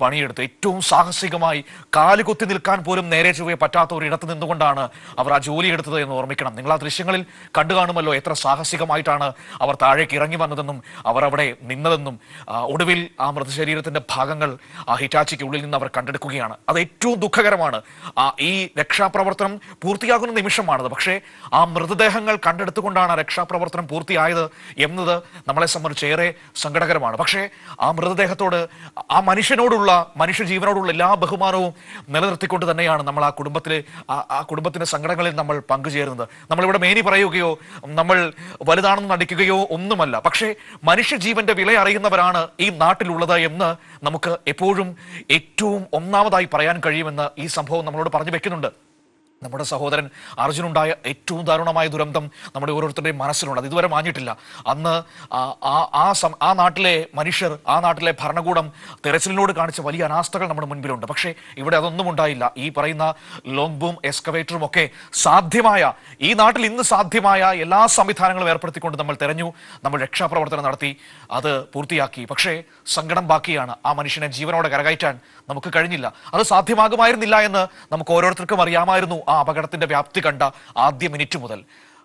പണിയെടുത്തു ഏറ്റവും സാഹസികമായി കാലുകുത്തി നിൽക്കാൻ പോലും നേരെ ചൊവ്വയെ പറ്റാത്ത ഒരു ഇടത്ത് നിന്നുകൊണ്ടാണ് അവർ ആ ജോലി എടുത്തത് എന്ന് ഓർമ്മിക്കണം. നിങ്ങൾ ആ ദൃശ്യങ്ങളിൽ കണ്ടു കാണുമല്ലോ എത്ര സാഹസികമായിട്ടാണ് അവർ താഴേക്ക് ഇറങ്ങി വന്നതെന്നും അവർ അവിടെ നിന്നതെന്നും ഒടുവിൽ ആ മൃതശരീരത്തിന്റെ ഭാഗങ്ങൾ ആ ഹിറ്റാച്ചിക്ക് ഉള്ളിൽ നിന്ന് അവർ കണ്ടെടുക്കുകയാണ്. അത് ഏറ്റവും ദുഃഖകരമാണ്. ആ ഈ രക്ഷാപ്രവർത്തനം പൂർത്തിയാകുന്ന നിമിഷമാണത്. പക്ഷേ ആ മൃതദേഹങ്ങൾ കണ്ടെടുത്തുകൊണ്ടാണ് രക്ഷാപ്രവർത്തനം പൂർത്തിയായത് എന്നത് നമ്മളെ സംബന്ധിച്ച് ഏറെ സങ്കടകരമാണ് പക്ഷേ ആ മൃതദേഹത്തോട് ആ മനുഷ്യനോടുള്ള മനുഷ്യ ജീവനോടുള്ള എല്ലാ ബഹുമാനവും നിലനിർത്തിക്കൊണ്ട് തന്നെയാണ് നമ്മൾ ആ കുടുംബത്തിലെ ആ- കുടുംബത്തിന്റെ സങ്കടങ്ങളിൽ നമ്മൾ പങ്കുചേരുന്നത്. നമ്മളിവിടെ മേനി പറയുകയോ നമ്മൾ വലുതാണെന്ന് നടിക്കുകയോ ഒന്നുമല്ല. പക്ഷേ മനുഷ്യജീവന്റെ വില അറിയുന്നവരാണ് ഈ നാട്ടിലുള്ളത് എന്ന് നമുക്ക് എപ്പോഴും ഏറ്റവും ഒന്നാമതായി പറയാൻ കഴിയുമെന്ന് ഈ സംഭവം നമ്മളോട് പറഞ്ഞു വെക്കുന്നുണ്ട്. നമ്മുടെ സഹോദരൻ അർജുനുണ്ടായ ഏറ്റവും ദാരുണമായ ദുരന്തം നമ്മുടെ ഓരോരുത്തരുടെയും മനസ്സിലുണ്ട്. അത് ഇതുവരെ മാഞ്ഞിട്ടില്ല. അന്ന് ആ- സം- ആ നാട്ടിലെ മനുഷ്യർ ആ നാട്ടിലെ ഭരണകൂടം തെരച്ചിലിനോട് കാണിച്ച വലിയ അനാസ്ഥകൾ നമ്മുടെ മുൻപിലുണ്ട്. പക്ഷേ ഇവിടെ അതൊന്നും ഉണ്ടായില്ല. ഈ പറയുന്ന ലോങ് ബൂം എക്സ്കവേറ്ററും ഒക്കെ സാധ്യമായ ഈ നാട്ടിൽ ഇന്ന് സാധ്യമായ എല്ലാ സംവിധാനങ്ങളും ഏർപ്പെടുത്തിക്കൊണ്ട് നമ്മൾ തെരഞ്ഞു നമ്മൾ രക്ഷാപ്രവർത്തനം നടത്തി അത് പൂർത്തിയാക്കി. പക്ഷേ സങ്കടം ബാക്കിയാണ്. ആ മനുഷ്യനെ ജീവനോടെ കരകയറ്റാൻ നമുക്ക് കഴിഞ്ഞില്ല. അത് സാധ്യമാകുമായിരുന്നില്ല എന്ന് നമുക്ക് ഓരോരുത്തർക്കും അറിയാമായിരുന്നു ആ അപകടത്തിന്റെ വ്യാപ്തി കണ്ട ആദ്യ മിനിറ്റ് മുതൽ.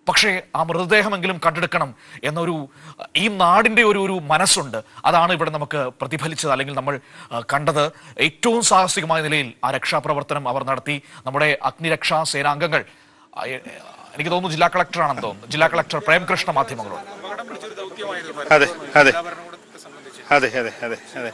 പക്ഷേ ആ മൃതദേഹമെങ്കിലും കണ്ടെടുക്കണം എന്നൊരു ഈ നാടിന്റെ ഒരു ഒരു മനസ്സുണ്ട്. അതാണ് ഇവിടെ നമുക്ക് പ്രതിഫലിച്ചത് അല്ലെങ്കിൽ നമ്മൾ കണ്ടത്. ഏറ്റവും സാഹസികമായ നിലയിൽ ആ രക്ഷാപ്രവർത്തനം അവർ നടത്തി. നമ്മുടെ അഗ്നിരക്ഷാ സേനാംഗങ്ങൾ എനിക്ക് തോന്നുന്നു ജില്ലാ കളക്ടറാണെന്ന് തോന്നുന്നു. ജില്ലാ കളക്ടർ പ്രേംകൃഷ്ണ മാധ്യമങ്ങളോട്. അതെ അതെ അതെ അതെ. അതെ അതെ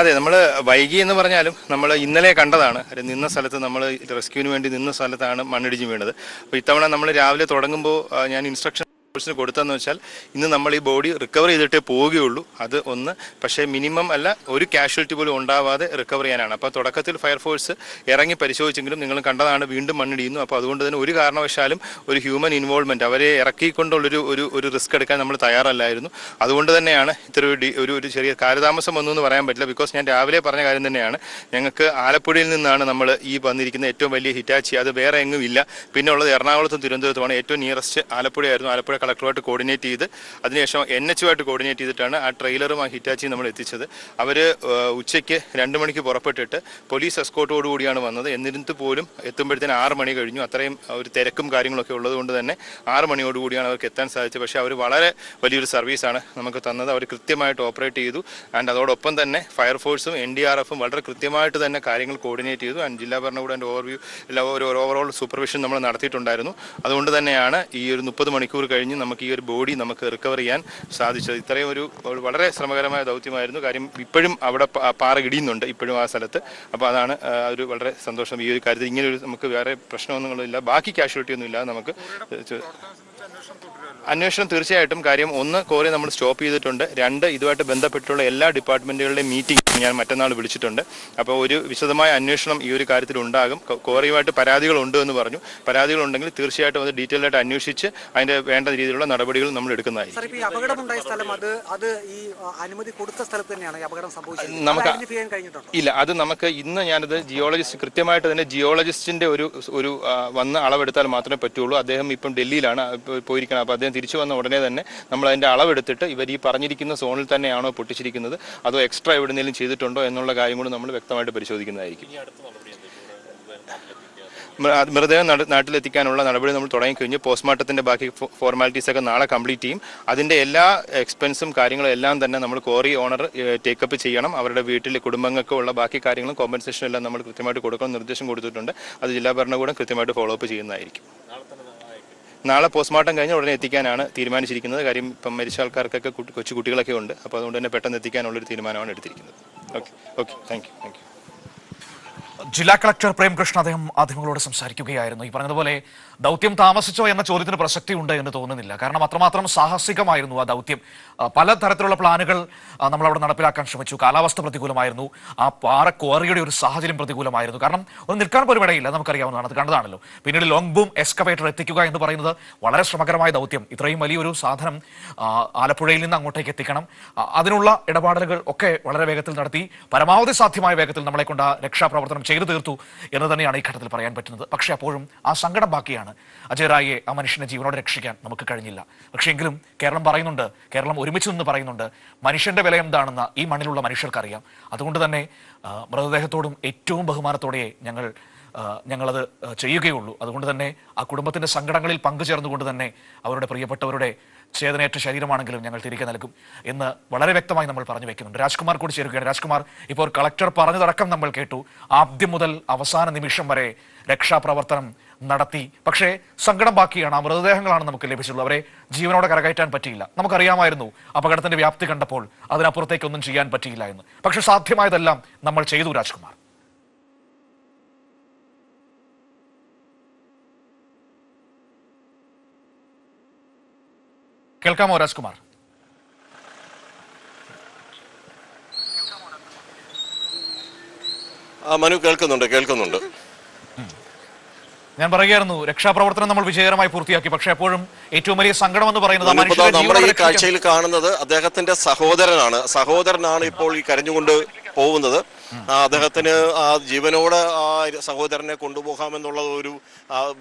അതെ നമ്മൾ വൈകി എന്ന് പറഞ്ഞാലും നമ്മൾ ഇന്നലെ കണ്ടതാണ്. നിന്ന സ്ഥലത്ത് നമ്മൾ റെസ്ക്യൂവിന് വേണ്ടി നിന്ന സ്ഥലത്താണ് മണ്ണിടിഞ്ഞ് വീണത്. അപ്പോൾ ഇത്തവണ നമ്മൾ രാവിലെ തുടങ്ങുമ്പോൾ ഞാൻ ഇൻസ്ട്രക്ഷൻ ഫോഴ്സിന് കൊടുത്തതെന്ന് വെച്ചാൽ ഇന്ന് നമ്മൾ ഈ ബോഡി റിക്കവർ ചെയ്തിട്ടേ പോവുകയുള്ളൂ. അത് ഒന്ന് പക്ഷേ മിനിമം അല്ല ഒരു കാഷ്വാലിറ്റി പോലും ഉണ്ടാവാതെ റിക്കവർ ചെയ്യാനാണ്. അപ്പോൾ തുടക്കത്തിൽ ഫയർഫോഴ്സ് ഇറങ്ങി പരിശോധിച്ചെങ്കിലും നിങ്ങൾ കണ്ടതാണ് വീണ്ടും മണ്ണിടിയുന്നു. അപ്പോൾ അതുകൊണ്ട് തന്നെ ഒരു കാരണവശാലും ഒരു ഹ്യൂമൻ ഇൻവോൾവ്മെന്റ് അവരെ ഇറക്കിക്കൊണ്ടുള്ളൊരു ഒരു ഒരു റിസ്ക് എടുക്കാൻ നമ്മൾ തയ്യാറല്ലായിരുന്നു. അതുകൊണ്ട് തന്നെയാണ് ഇത്ര ഒരു ഒരു ചെറിയ കാലതാമസം വന്നു എന്ന് പറയാൻ പറ്റില്ല. ബിക്കോസ് ഞാൻ രാവിലെ പറഞ്ഞ കാര്യം തന്നെയാണ്. ഞങ്ങൾക്ക് ആലപ്പുഴയിൽ നിന്നാണ് നമ്മൾ ഈ വന്നിരിക്കുന്ന ഏറ്റവും വലിയ ഹിറ്റാച്ചി. അത് വേറെ എങ്ങും ഇല്ല. പിന്നെ ഉള്ളത് എറണാകുളത്തും തിരുവനന്തപുരത്തുമാണ്. ഏറ്റവും നിയറസ്റ്റ് ആലപ്പുഴയായിരുന്നു. ആലപ്പുഴ കളക്ടറുമായിട്ട് കോർഡിനേറ്റ് ചെയ്ത് അതിനുശേഷം എൻ എച്ചുമായിട്ട് കോർഡിനേറ്റ് ചെയ്തിട്ടാണ് ആ ട്രെയിലറും ആ ഹിറ്റാച്ചിയും നമ്മൾ എത്തിച്ചത്. അവർ ഉച്ചയ്ക്ക് രണ്ട് മണിക്ക് പുറപ്പെട്ടിട്ട് പോലീസ് എസ്കോർട്ടോട് കൂടിയാണ് വന്നത്. എന്നിരുന്നിട്ട് പോലും എത്തുമ്പോഴത്തേന് ആറ് മണി കഴിഞ്ഞു. അത്രയും ഒരു തിരക്കും കാര്യങ്ങളൊക്കെ ഉള്ളതുകൊണ്ട് തന്നെ ആറ് മണിയോടുകൂടിയാണ് അവർക്ക് എത്താൻ സാധിച്ചത്. പക്ഷേ അവർ വളരെ വലിയൊരു സർവീസാണ് നമുക്ക് തന്നത്. അവർ കൃത്യമായിട്ട് ഓപ്പറേറ്റ് ചെയ്തു. ആൻഡ് അതോടൊപ്പം തന്നെ ഫയർഫോഴ്സും എൻ ഡി ആർ എഫും വളരെ കൃത്യമായിട്ട് തന്നെ കാര്യങ്ങൾ കോർഡിനേറ്റ് ചെയ്തു. ആൻഡ് ജില്ലാ ഭരണകൂടം ഓവർവ്യൂ എല്ലാ ഒരു ഓവറോൾ സൂപ്പർവിഷൻ നമ്മൾ നടത്തിയിട്ടുണ്ടായിരുന്നു. അതുകൊണ്ട് തന്നെയാണ് ഈ ഒരു മുപ്പത് മണിക്കൂർ കഴിഞ്ഞ് നമുക്ക് ഈ ഒരു ബോഡി നമുക്ക് റിക്കവർ ചെയ്യാൻ സാധിച്ചത്. ഇത്രയും ഒരു വളരെ ശ്രമകരമായ ദൗത്യമായിരുന്നു. കാര്യം ഇപ്പോഴും അവിടെ പാറ ഇടിയുന്നുണ്ട് ഇപ്പോഴും ആ സ്ഥലത്ത്. അപ്പോൾ അതാണ് ഒരു വളരെ സന്തോഷം ഈ ഒരു കാര്യത്തിൽ. ഇങ്ങനെ ഒരു നമുക്ക് വേറെ പ്രശ്നമൊന്നുമില്ല. ബാക്കി കാഷ്വാലിറ്റി ഒന്നും ഇല്ലാതെ നമുക്ക് അന്വേഷണം തീർച്ചയായിട്ടും കാര്യം ഒന്ന് കോറി നമ്മൾ സ്റ്റോപ്പ് ചെയ്തിട്ടുണ്ട്. രണ്ട് ഇതുമായിട്ട് ബന്ധപ്പെട്ടുള്ള എല്ലാ ഡിപ്പാർട്ട്മെന്റുകളുടെയും മീറ്റിംഗ് ഞാൻ മറ്റന്നാൾ വിളിച്ചിട്ടുണ്ട്. അപ്പോൾ ഒരു വിശദമായ അന്വേഷണം ഈ ഒരു കാര്യത്തിൽ ഉണ്ടാകും. കോറിയുമായിട്ട് പരാതികൾ ഉണ്ട് എന്ന് പറഞ്ഞു. പരാതികൾ ഉണ്ടെങ്കിൽ തീർച്ചയായിട്ടും അത് ഡീറ്റെയിൽ ആയിട്ട് അന്വേഷിച്ച് അതിന്റെ വേണ്ട രീതിയിലുള്ള നടപടികൾ നമ്മൾ എടുക്കുന്നതായിരിക്കും. അപകടമുണ്ടായ സ്ഥലം അത് അത് ഈ അനുമതി കൊടുത്ത സ്ഥലത്ത് തന്നെയാണ് അപകടം സംഭവിച്ചത്. നമുക്ക് ഇല്ല അത് നമുക്ക് ഇന്ന് ഞാനത് ജിയോളജിസ്റ്റ് കൃത്യമായിട്ട് തന്നെ ജിയോളജിസ്റ്റിന്റെ ഒരു ഒരു വന്ന് അളവെടുത്താൽ മാത്രമേ പറ്റുള്ളൂ. അദ്ദേഹം ഇപ്പം ഡൽഹിയിലാണ് പോയിരിക്കണം. അപ്പോൾ അദ്ദേഹം തിരിച്ചു വന്ന ഉടനെ തന്നെ നമ്മൾ അതിന്റെ അളവെടുത്തിട്ട് ഇവർ ഈ പറഞ്ഞിരിക്കുന്ന സോണിൽ തന്നെയാണോ പൊട്ടിച്ചിരിക്കുന്നത്? അതോ എക്സ്ട്രാ എവിടെയെങ്കിലും ചെയ്തിട്ടുണ്ടോ എന്നുള്ള കാര്യം കൂടി നമ്മൾ വ്യക്തമായിട്ട് പരിശോധിക്കുന്നതായിരിക്കും. മൃതദേഹം നട- നാട്ടിലെത്തിക്കാനുള്ള നടപടി നമ്മൾ തുടങ്ങിക്കഴിഞ്ഞ്. പോസ്റ്റ്മോർട്ടത്തിന്റെ ബാക്കി ഫോർമാലിറ്റീസ് ഒക്കെ നാളെ കംപ്ലീറ്റ് ചെയ്യും. അതിന്റെ എല്ലാ എക്സ്പെൻസും കാര്യങ്ങളും എല്ലാം തന്നെ നമ്മൾ കോറി ഓണർ ടേക്കപ്പ് ചെയ്യണം. അവരുടെ വീട്ടിൽ കുടുംബങ്ങൾക്ക് ഉള്ള ബാക്കി കാര്യങ്ങളും കോമ്പൻസേഷനും എല്ലാം നമ്മൾ കൃത്യമായിട്ട് കൊടുക്കണം. നിർദ്ദേശം കൊടുത്തിട്ടുണ്ട്. അത് ജില്ലാ ഭരണകൂടം കൃത്യമായിട്ട് ഫോളോ അപ്പ് ചെയ്യുന്നതായിരിക്കും. നാളെ പോസ്റ്റ്മോർട്ടം കഴിഞ്ഞ് ഉടനെ എത്തിക്കാനാണ് തീരുമാനിച്ചിരിക്കുന്നത്. കാര്യം ഇപ്പം മരിച്ച ആൾക്കാർക്കൊക്കെ കൊച്ചു കുട്ടികളൊക്കെ ഉണ്ട്. അപ്പോൾ അതുകൊണ്ട് തന്നെ പെട്ടെന്ന് എത്തിക്കാനുള്ളൊരു തീരുമാനമാണ് എടുത്തിരിക്കുന്നത്. Okay okay thank you thank you ജില്ലാ കളക്ടർ പ്രേംകൃഷ്ണ അദ്ദേഹം മാധ്യമങ്ങളോട് സംസാരിക്കുകയായിരുന്നു. ഈ പറഞ്ഞതുപോലെ ദൗത്യം താമസിച്ചോ എന്ന ചോദ്യത്തിന് പ്രസക്തി ഉണ്ട് എന്ന് തോന്നുന്നില്ല. കാരണം അത്രമാത്രം സാഹസികമായിരുന്നു ആ ദൗത്യം. പല തരത്തിലുള്ള പ്ലാനുകൾ നമ്മൾ അവിടെ നടപ്പിലാക്കാൻ ശ്രമിച്ചു. കാലാവസ്ഥ പ്രതികൂലമായിരുന്നു. ആ പാറ ക്വാറിയുടെ ഒരു സാഹചര്യം പ്രതികൂലമായിരുന്നു. കാരണം ഒന്ന് നിൽക്കാൻ പോലും ഇടയില്ല നമുക്കറിയാവുന്നതാണ്. അത് കണ്ടതാണല്ലോ. പിന്നീട് ലോങ് ബൂം എക്സ്കവേറ്റർ എത്തിക്കുക എന്ന് പറയുന്നത് വളരെ ശ്രമകരമായ ദൗത്യം. ഇത്രയും വലിയൊരു സാധനം ആലപ്പുഴയിൽ നിന്ന് അങ്ങോട്ടേക്ക് എത്തിക്കണം. അതിനുള്ള ഇടപാടലുകൾ ഒക്കെ വളരെ വേഗത്തിൽ നടത്തി. പരമാവധി സാധ്യമായ വേഗത്തിൽ നമ്മളെ കൊണ്ട് ആ രക്ഷാപ്രവർത്തനം ചെയ്തു തീർത്തു എന്ന് തന്നെയാണ് ഈ ഘട്ടത്തിൽ പറയാൻ പറ്റുന്നത്. പക്ഷേ അപ്പോഴും ആ സങ്കടം ബാക്കിയാണ്. അജയ് റായിയെ ആ മനുഷ്യനെ ജീവനോട് രക്ഷിക്കാൻ നമുക്ക് കഴിഞ്ഞില്ല. പക്ഷേ എങ്കിലും കേരളം പറയുന്നുണ്ട് കേരളം ഒരുമിച്ച് നിന്ന് പറയുന്നുണ്ട് മനുഷ്യന്റെ വില എന്താണെന്ന് ഈ മണ്ണിലുള്ള മനുഷ്യർക്കറിയാം. അതുകൊണ്ട് തന്നെ മൃതദേഹത്തോടും ഏറ്റവും ബഹുമാനത്തോടെ ഞങ്ങൾ ഞങ്ങളത് ചെയ്യുകയുള്ളൂ. അതുകൊണ്ട് തന്നെ ആ കുടുംബത്തിന്റെ സങ്കടങ്ങളിൽ പങ്കുചേർന്നുകൊണ്ട് തന്നെ അവരുടെ പ്രിയപ്പെട്ടവരുടെ ചേതനയേറ്റ ശരീരമാണെങ്കിലും ഞങ്ങൾ തിരികെ നൽകും എന്ന് വളരെ വ്യക്തമായി നമ്മൾ പറഞ്ഞു വെക്കുന്നുണ്ട്. രാജ്കുമാർ കൂടി ചേരുകയാണ്. രാജ്കുമാർ ഇപ്പോൾ കളക്ടർ പറഞ്ഞതടക്കം നമ്മൾ കേട്ടു. ആദ്യം മുതൽ അവസാന നിമിഷം വരെ രക്ഷാപ്രവർത്തനം നടത്തി. പക്ഷേ സങ്കടം ബാക്കിയാണ്. ആ മൃതദേഹങ്ങളാണ് നമുക്ക് ലഭിച്ചുള്ളത് അവരെ ജീവനോടെ കരകയറ്റാൻ പറ്റിയില്ല. നമുക്കറിയാമായിരുന്നു അപകടത്തിന്റെ വ്യാപ്തി കണ്ടപ്പോൾ അതിനപ്പുറത്തേക്കൊന്നും ചെയ്യാൻ പറ്റിയില്ല എന്ന്. പക്ഷെ സാധ്യമായതെല്ലാം നമ്മൾ ചെയ്തു രാജ്കുമാർ. കേൾക്കാമോ രാജ്കുമാർ? മനു കേൾക്കുന്നുണ്ട് കേൾക്കുന്നുണ്ട്. ഞാൻ പറയുകയായിരുന്നു രക്ഷാപ്രവർത്തനം നമ്മൾ വിജയകരമായി പൂർത്തിയാക്കി പക്ഷേ എപ്പോഴും ഏറ്റവും വലിയ സങ്കടം എന്ന് പറയുന്നത് നമ്മുടെ ഈ കാഴ്ചയിൽ കാണുന്നത് അദ്ദേഹത്തിന്റെ സഹോദരനാണ്. സഹോദരനാണ് ഇപ്പോൾ ഈ കരഞ്ഞുകൊണ്ട് പോകുന്നത്. അദ്ദേഹത്തിന് ആ ജീവനോടെ ആ സഹോദരനെ കൊണ്ടുപോകാമെന്നുള്ള ഒരു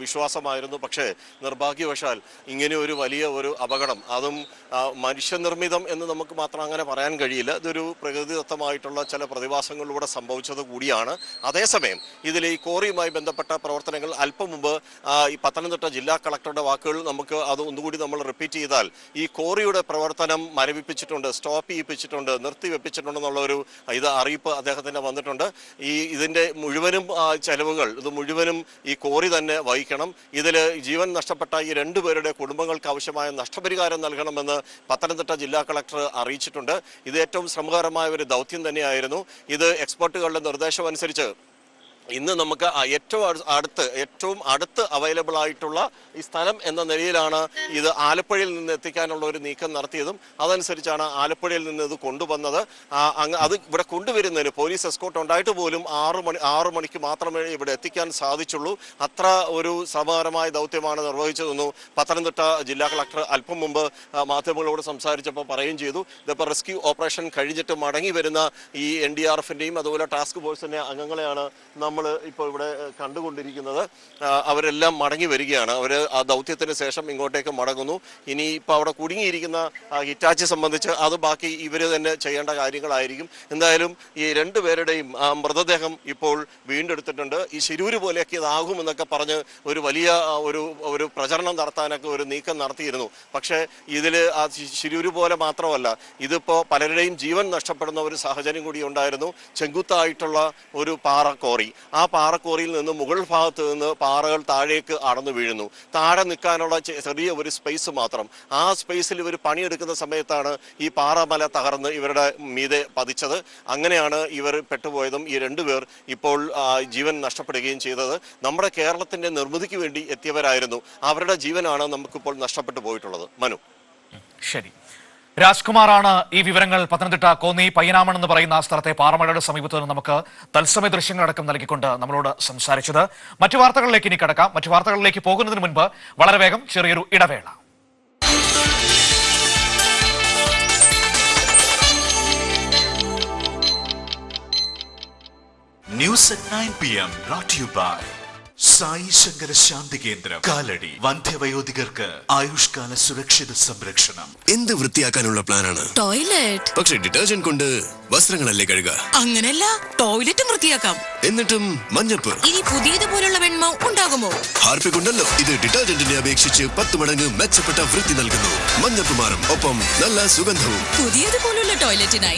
വിശ്വാസമായിരുന്നു. പക്ഷേ നിർഭാഗ്യവശാൽ ഇങ്ങനെ ഒരു വലിയ ഒരു അപകടം അതും മനുഷ്യനിർമ്മിതം എന്ന് നമുക്ക് മാത്രം അങ്ങനെ പറയാൻ കഴിയില്ല. ഇതൊരു പ്രകൃതിദത്തമായിട്ടുള്ള ചില പ്രതിഭാസങ്ങളിലൂടെ സംഭവിച്ചത് കൂടിയാണ്. അതേസമയം ഇതിൽ ഈ കോറിയുമായി ബന്ധപ്പെട്ട പ്രവർത്തനങ്ങൾ അല്പം മുമ്പ് ഈ പത്തനംതിട്ട ജില്ലാ കളക്ടറുടെ വാക്കുകൾ നമുക്ക് അത് ഒന്നുകൂടി നമ്മൾ റിപ്പീറ്റ് ചെയ്താൽ ഈ കോറിയുടെ പ്രവർത്തനം മരവിപ്പിച്ചിട്ടുണ്ട് സ്റ്റോപ്പ് ചെയ്യിപ്പിച്ചിട്ടുണ്ട് നിർത്തിവെപ്പിച്ചിട്ടുണ്ടെന്നുള്ള ഒരു ഇത് അറിയിപ്പ് അദ്ദേഹത്തിന് വന്നിട്ടുണ്ട്. ഈ ഇതിന്റെ മുഴുവനും ചെലവുകൾ ഇത് മുഴുവനും ഈ കോറി തന്നെ വഹിക്കണം. ഇതിൽ ജീവൻ നഷ്ടപ്പെട്ട ഈ രണ്ടുപേരുടെ കുടുംബങ്ങൾക്ക് ആവശ്യമായ നഷ്ടപരിഹാരം നൽകണമെന്ന് പത്തനംതിട്ട ജില്ലാ കളക്ടർ അറിയിച്ചിട്ടുണ്ട്. ഇത് ഏറ്റവും ശ്രമകരമായ ഒരു ദൗത്യം തന്നെയായിരുന്നു. ഇത് എക്സ്പെർട്ടുകളുടെ നിർദ്ദേശം അനുസരിച്ച് ഇന്ന് നമുക്ക് ഏറ്റവും അടു- അടുത്ത് ഏറ്റവും അടുത്ത് അവൈലബിൾ ആയിട്ടുള്ള ഈ സ്ഥലം എന്ന നിലയിലാണ് ഇത് ആലപ്പുഴയിൽ നിന്ന് എത്തിക്കാനുള്ള ഒരു നീക്കം നടത്തിയതും അതനുസരിച്ചാണ് ആലപ്പുഴയിൽ നിന്ന് ഇത് കൊണ്ടുവന്നത്. അത് ഇവിടെ കൊണ്ടുവരുന്നതിന് പോലീസ് എസ്കോട്ട് ഉണ്ടായിട്ട് പോലും ആറ് മണി ആറ് മണിക്ക് മാത്രമേ ഇവിടെ എത്തിക്കാൻ സാധിച്ചുള്ളൂ. അത്ര ഒരു സമാനമായ ദൗത്യമാണ് നിർവഹിച്ചതെന്നു പത്തനംതിട്ട ജില്ലാ കളക്ടർ അല്പം മുമ്പ് മാധ്യമങ്ങളോട് സംസാരിച്ചപ്പോൾ പറയുകയും ചെയ്തു. ഇതിപ്പോൾ റെസ്ക്യൂ ഓപ്പറേഷൻ കഴിഞ്ഞിട്ട് മടങ്ങി വരുന്ന ഈ എൻ ഡി ആർ എഫിന്റെയും അതുപോലെ ടാസ്ക് ഫോഴ്സിന്റെ അംഗങ്ങളെയാണ് നമ്മൾ ഇപ്പോൾ ഇവിടെ കണ്ടുകൊണ്ടിരിക്കുന്നത് അവരെല്ലാം മടങ്ങി വരികയാണ്. അവർ ആ ദൗത്യത്തിന് ശേഷം ഇങ്ങോട്ടേക്ക് മടങ്ങുന്നു. ഇനി ഇപ്പോൾ അവിടെ കുടുങ്ങിയിരിക്കുന്ന ഹിറ്റാച്ചി സംബന്ധിച്ച് അത് ബാക്കി ഇവർ തന്നെ ചെയ്യേണ്ട കാര്യങ്ങളായിരിക്കും. എന്തായാലും ഈ രണ്ടുപേരുടെയും ആ, മൃതദേഹം ഇപ്പോൾ വീണ്ടെടുത്തിട്ടുണ്ട്. ഈ ശിരൂര് പോലെയൊക്കെ ഇതാകുമെന്നൊക്കെ പറഞ്ഞ് ഒരു വലിയ ഒരു ഒരു പ്രചരണം നടത്താനൊക്കെ ഒരു നീക്കം നടത്തിയിരുന്നു. പക്ഷേ ഇതിൽ ആ ശിരൂര് പോലെ മാത്രമല്ല ഇതിപ്പോൾ പലരുടെയും ജീവൻ നഷ്ടപ്പെടുന്ന ഒരു സാഹചര്യം കൂടി ഉണ്ടായിരുന്നു. ചെങ്കുത്തായിട്ടുള്ള ഒരു പാറക്കോറി. ആ പാറക്കോറിയിൽ നിന്ന് മുകൾ ഭാഗത്ത് നിന്ന് പാറകൾ താഴേക്ക് അടന്നു വീഴുന്നു. താഴെ നിൽക്കാനുള്ള ചെറിയ ഒരു സ്പേസ് മാത്രം. ആ സ്പേസിൽ ഇവർ പണിയെടുക്കുന്ന സമയത്താണ് ഈ പാറമല തകർന്ന് ഇവരുടെ മീതെ പതിച്ചത്. അങ്ങനെയാണ് ഇവർ പെട്ടുപോയതും ഈ രണ്ടുപേർ ഇപ്പോൾ ജീവൻ നഷ്ടപ്പെടുകയും ചെയ്തത്. നമ്മുടെ കേരളത്തിന്റെ നിർമ്മിതിക്ക് വേണ്ടി എത്തിയവരായിരുന്നു. അവരുടെ ജീവനാണ് നമുക്കിപ്പോൾ നഷ്ടപ്പെട്ടു പോയിട്ടുള്ളത്. മനു. ശരി. രാജ്കുമാറാണ് ഈ വിവരങ്ങൾ പത്തനംതിട്ട കോന്നി പയ്യനാമൺ എന്ന് പറയുന്ന ആ സ്ഥലത്തെ പാറമലയുടെ സമീപത്ത് നിന്ന് നമുക്ക് തത്സമയ ദൃശ്യങ്ങളടക്കം നൽകിക്കൊണ്ട് നമ്മളോട് സംസാരിച്ചത്. മറ്റു വാർത്തകളിലേക്ക് ഇനി കടക്കാം. മറ്റു വാർത്തകളിലേക്ക് പോകുന്നതിന് മുൻപ് വളരെ വേഗം ചെറിയൊരു ഇടവേള. News at nine P M brought you by Sai Shankara Shanti Kendram. Kalady. വന്ധ്യവയോധികർക്ക് ആയുഷ്കാല സുരക്ഷിത സംരക്ഷണം. എന്ത് വൃത്തിയാക്കാനുള്ള പ്ലാനാണ്? ടോയ്ലറ്റ്. പക്ഷെ ഡിറ്റർജന്റ് കൊണ്ട് വസ്ത്രങ്ങളല്ലേ കഴുകുക? അങ്ങനല്ല ടോയ്ലറ്റ് വൃത്തിയാക്കാം. എന്നിട്ടും മഞ്ഞപ്പ്. ഇനി പുതിയതുപോലുള്ള വെണ്മ ഉണ്ടാകുമോ? ഹാർപ്പിക്കുണ്ടല്ലോ. ഇത് ഡിറ്റർജന്റിനെ അപേക്ഷിച്ച് പത്ത് മടങ്ങ് മെച്ചപ്പെട്ട വൃത്തി നൽകുന്നു. മഞ്ഞപ്പ് മാറും. ഒപ്പം നല്ല സുഗന്ധവും. പുതിയതുപോലുള്ള ടോയ്ലറ്റിനായി